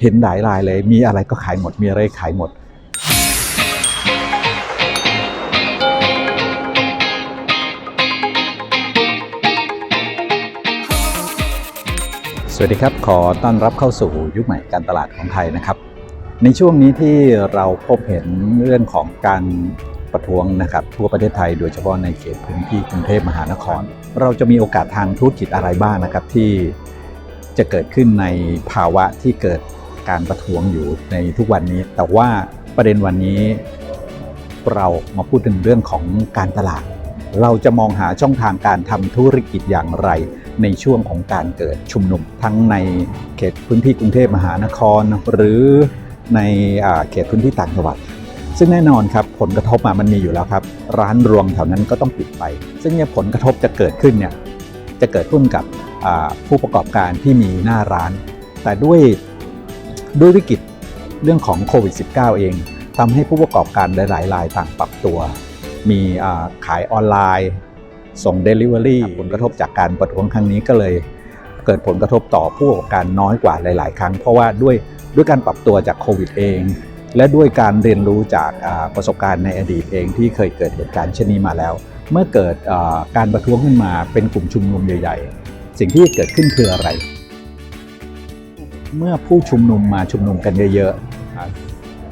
เห็นหลายรายเลย มีอะไรก็ขายหมด มีอะไรขายหมด สวัสดีครับ ขอต้อนรับเข้าสู่ยุคใหม่การตลาดของไทยนะครับ ในช่วงนี้ที่เราพบเห็นเรื่องของการประท้วงนะครับทั่วประเทศไทยโดยเฉพาะในเขตพื้นที่กรุงเทพมหานคร เราจะมีโอกาสทางธุรกิจอะไรบ้างนะครับที่จะเกิดขึ้นในภาวะที่เกิด การประท้วงอยู่ในทุกวันนี้ แต่ว่าประเด็นวันนี้เรามาพูดถึงเรื่องของการตลาด เราจะมองหาช่องทางการทำธุรกิจอย่างไร ในช่วงของการเกิดชุมนุม ทั้งในเขตพื้นที่กรุงเทพมหานคร หรือในอเขตพื้นที่ต่างจังหวัดซึ่งแน่นอนครับผลกระทบมามันมีอยู่แล้วครับ ร้านรวงแถวนั้นก็ต้องปิดไป ซึ่งเนี่ยผลกระทบจะเกิดขึ้นเนี่ยจะเกิดขึ้นกับผู้ประกอบการที่มีหน้าร้าน แต่ด้วย ด้วยวิกฤตเรื่องของโควิด -19 เองทำให้ผู้ประกอบการหลายๆรายต่างปรับตัว มีอ่าขายออนไลน์ ส่ง Delivery ผลกระทบจากการประท้วงครั้งนี้ก็เลยเกิดผลกระทบต่อผู้ประกอบการน้อยกว่าหลาย ๆ ครั้ง เพราะว่าด้วยด้วยการปรับตัวจากโควิดเอง และด้วยการเรียนรู้จากอ่าประสบการณ์ในอดีตเองที่เคยเกิดเหตุการณ์เช่นนี้มาแล้ว เมื่อเกิดอ่าการประท้วงขึ้นมาเป็นกลุ่มชุมนุมใหญ่ ๆ สิ่งที่เกิดขึ้นคืออะไร เมื่อผู้ชุมนุมมาชุมนุมกันเยอะๆอ่า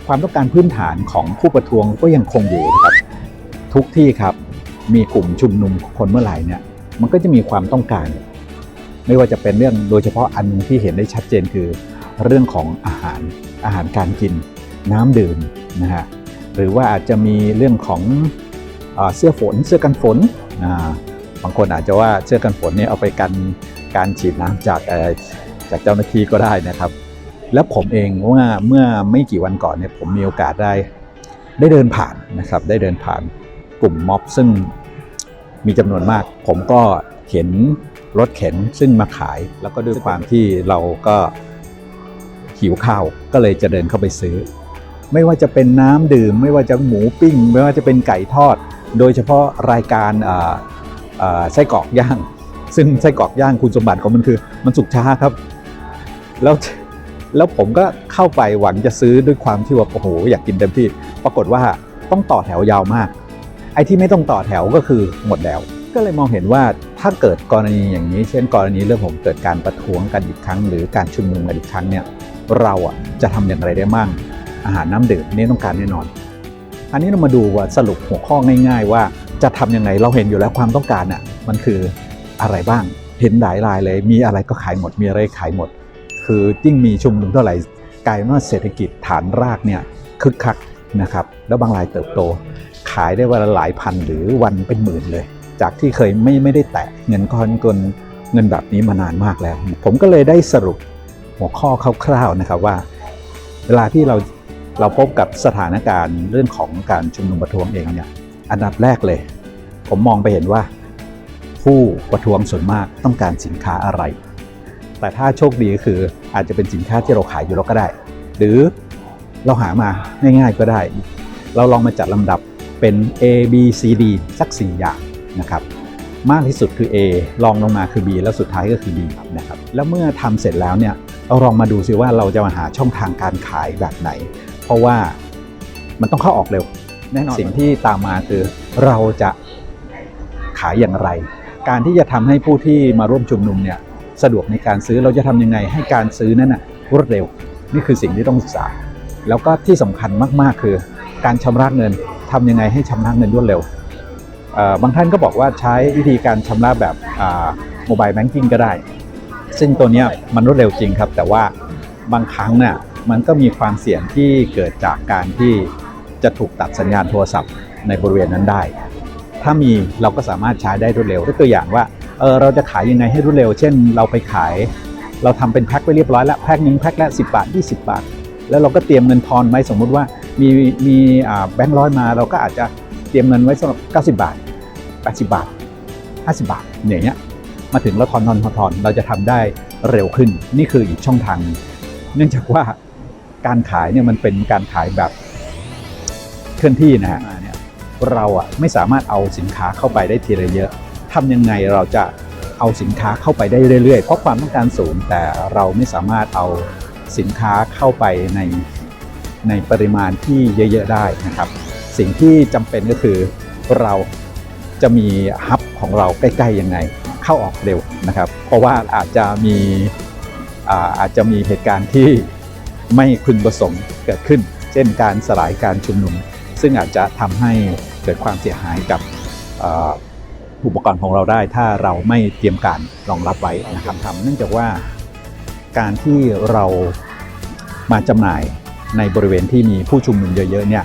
ความต้องการพื้นฐานของผู้ประท้วงก็ยังคงอยู่นะครับทุกที่ครับมีกลุ่มชุมนุมคนเมื่อไหร่เนี่ยมันก็จะมีความต้องการ ไม่ว่าจะเป็นเรื่องโดยเฉพาะอันหนึ่งที่เห็นได้ชัดเจนคือเรื่องของอาหารอาหารการกินน้ำดื่มนะฮะหรือว่าอาจจะมีเรื่องของเออเสื้อฝนเสื้อกันฝนอ่าบางคนอาจจะว่าเสื้อกันฝนเนี่ยเอาไปกันการฉีดน้ำจากเอ่อ จากเจ้าหน้าที่ก็ได้นะครับ แล้วผมเองว่าเมื่อไม่กี่วันก่อนเนี่ยผมมีโอกาสได้ได้เดินผ่านนะครับ ได้เดินผ่านกลุ่มม็อบซึ่งมีจำนวนมาก ผมก็เห็นรถเข็นซึ่งมาขาย แล้วก็ด้วยความที่เราก็หิวข้าวก็เลยจะเดินเข้าไปซื้อ ไม่ว่าจะเป็นน้ำดื่ม ไม่ว่าจะหมูปิ้ง ไม่ว่าจะเป็นไก่ทอด โดยเฉพาะรายการไส้กรอกย่าง ซึ่งไส้กรอกย่างคุณสมบัติของมันคือ มันสุกช้าครับ แล้วแล้วผมก็เข้าไปหวังจะซื้อด้วยความที่ว่าโอ้โหอยากกินเต็มที่ ปรากฏว่าต้องต่อแถวยาวมาก ไอ้ที่ไม่ต้องต่อแถวก็คือหมดแล้ว ก็เลยมองเห็นว่าถ้าเกิดกรณีอย่างนี้ เช่น กรณีเรื่องผมเกิดการประท้วงกันอีกครั้ง หรือการชุมนุมกันอีกครั้งเนี่ยเราอะจะทำอย่างไรได้มั่งอาหารน้ำดื่มนี่ต้องการแน่นอน อันนี้เรามาดูว่าสรุปหัวข้อง่าย ๆ ว่าจะทำยังไงเราเห็นอยู่แล้วความต้องการอะมันคืออะไรบ้างเห็นหลายรายเลย มีอะไรก็ขายหมดมีอะไรขายหมด คือยิ่งมีชุมนุมเท่าไหร่กลายเป็นว่าเศรษฐกิจฐานรากเนี่ยคึกคักนะครับแล้วบางรายเติบโต ขายได้วันละหลายพันหรือวันเป็นหมื่นเลย จากที่เคยไม่ไม่ได้แตะเงินก้อนเงินเงินแบบนี้มานานมากแล้ว ผมก็เลยได้สรุปหัวข้อคร่าวๆนะครับว่า เวลาที่เราเราพบกับสถานการณ์เรื่องของการชุมนุมประท้วงเองเนี่ยอันดับแรกเลย ผมมองไปเห็นว่า ผู้ประท้วงส่วนมากต้องการสินค้าอะไร แต่ถ้าโชคดีก็คืออาจจะเป็นสินค้าที่เราขายอยู่แล้วก็ได้ หรือเราหามาง่ายๆก็ได้ เราลองมาจัดลำดับเป็น A B C D สัก 4 อย่างนะครับ มากที่สุดคือ A ลองลงมาคือ B แล้วสุดท้ายก็คือ D นะครับ แล้วเมื่อทำเสร็จแล้วเนี่ยเราลองมาดูซิว่าเราจะมาหาช่องทางการขายแบบไหน เพราะว่ามันต้องเข้าออกเร็วแน่นอนสิ่งที่ตามมาคือเราจะขายอย่างไร การที่จะทำให้ผู้ที่มาร่วมชุมนุมเนี่ย สะดวกในการซื้อเราจะทำยังไงให้การซื้อนั้นนะรวดเร็ว นี่คือสิ่งที่ต้องศึกษา แล้วก็ที่สำคัญมากๆคือ การชำระเงินทำยังไงให้ชำระเงินรวดเร็วบางท่านก็บอกว่าใช้วิธีการชำระแบบโมบายแบงกิ้งก็ได้ ซึ่งตัวนี้มันรวดเร็วจริงครับ แต่ว่าบางครั้งเนี่ยมันก็มีความเสี่ยงที่เกิดจากการที่จะถูกตัดสัญญาณโทรศัพท์ในบริเวณนั้นได้ ถ้ามีเราก็สามารถใช้ได้รวดเร็วยกตัวอย่างว่า เออเราจะขายยังไงให้รวดเร็ว เช่น เราไปขาย เราทำเป็นแพ็คไว้เรียบร้อยแล้วแพ็คหนึ่งแพ็คละ10 บาท 20 บาท แล้วเราก็เตรียมเงินทอนไว้สมมุติว่ามีมีแบงค์ร้อยมาเราก็อาจจะเตรียมเงินไว้สำหรับ 90 บาท 80 บาท 50 บาทอย่างเงี้ยมาถึงเราทอนทอนทอนทอนเราจะทำได้เร็วขึ้นนี่คืออีกช่องทาง เนื่องจากว่าการขายเนี่ยมันเป็นการขายแบบเคลื่อนที่นะฮะเนี่ยเราอะไม่สามารถเอาสินค้าเข้าไปได้ทีละเยอะ ทำยังไงเราจะเอาสินค้าเข้าไปได้เรื่อยๆ เพราะความต้องการสูงแต่เราไม่สามารถเอาสินค้าเข้าไปในในปริมาณที่เยอะๆได้นะครับ สิ่งที่จำเป็นก็คือเราจะมีฮับของเราใกล้ๆยังไง เข้าออกเร็วนะครับ เพราะว่าอาจจะมีอาอาจจะมีเหตุการณ์ที่ไม่พึงประสงค์เกิดขึ้น เช่นการสลายการชุมนุม ซึ่งอาจจะทำให้เกิดความเสียหายกับ อุปกรณ์ของเราได้ ถ้าเราไม่เตรียมการรองรับไว้นะครับทำเนื่องจากว่าการที่เรามาจำหน่ายในบริเวณที่มีผู้ชุมนุมเยอะๆเนี่ย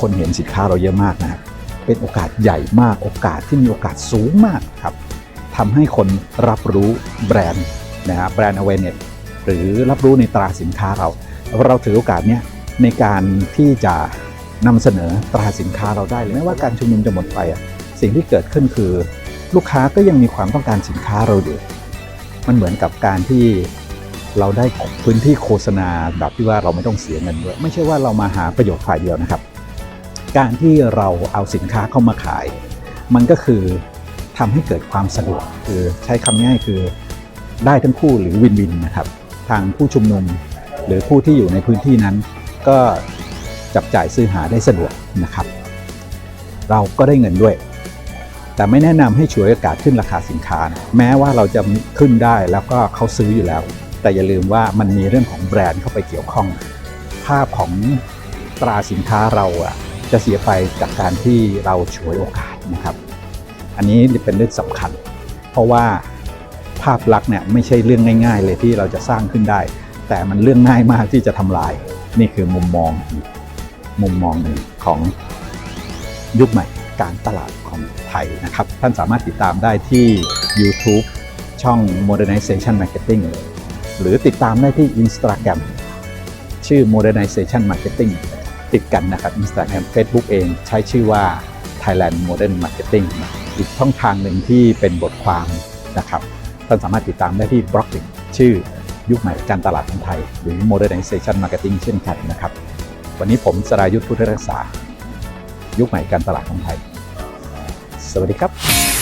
คนเห็นสินค้าเราเยอะมากนะครับเป็นโอกาสใหญ่มากโอกาสที่มีโอกาสสูงมากครับทำให้คนรับรู้แบรนด์นะครับแบรนด์ awareness หรือรับรู้ในตราสินค้าเรา เราถือโอกาสเนี้ยในการที่จะนำเสนอตราสินค้าเราได้เลยไม่ว่าการชุมนุมจะหมดไปอะ สิ่งที่เกิดขึ้นคือ ลูกค้าก็ยังมีความต้องการสินค้าเราอยู่ มันเหมือนกับการที่เราได้พื้นที่โฆษณาแบบที่ว่าเราไม่ต้องเสียเงินด้วยไม่ใช่ว่าเรามาหาประโยชน์ฝ่ายเดียวนะครับ การที่เราเอาสินค้าเข้ามาขาย มันก็คือทำให้เกิดความสะดวกคือใช้คำง่ายคือได้ทั้งคู่หรือวินวินนะครับทางผู้ชุมนุมหรือผู้ที่อยู่ในพื้นที่นั้น ก็จับจ่ายซื้อหาได้สะดวกนะครับ เราก็ได้เงินด้วย แต่ไม่แนะนำให้ฉวยโอกาสขึ้นราคาสินค้านะแม้ว่าเราจะขึ้นได้แล้วก็เขาซื้ออยู่แล้ว แต่อย่าลืมว่ามันมีเรื่องของแบรนด์เข้าไปเกี่ยวข้อง ภาพของตราสินค้าเราอะจะเสียไปจากการที่เราฉวยโอกาสนะครับ อันนี้เป็นเรื่องสำคัญ เพราะว่าภาพลักษณ์เนี่ยไม่ใช่เรื่องง่าย ๆ เลยที่เราจะสร้างขึ้นได้ แต่มันเรื่องง่ายมากที่จะทำลาย นี่คือมุมมอง มุมมองหนึ่งของยุคใหม่ การตลาดของไทยนะครับ ท่านสามารถติดตามได้ที่ YouTube ช่อง Modernization Marketing หรือติดตามได้ที่ Instagram ชื่อ Modernization Marketing ติดกันนะครับ Instagram Facebook เองใช้ชื่อว่า Thailand Modern Marketing อีกช่องทางหนึ่งที่เป็นบทความนะครับ ท่านสามารถติดตามได้ที่บล็อกดิชื่อยุคใหม่การตลาดของไทย หรือ Modernization Marketing เช่นกันนะครับ วันนี้ผมสรายุทธพุทธรักษา ยุคใหม่การตลาดของไทย สวัสดีครับ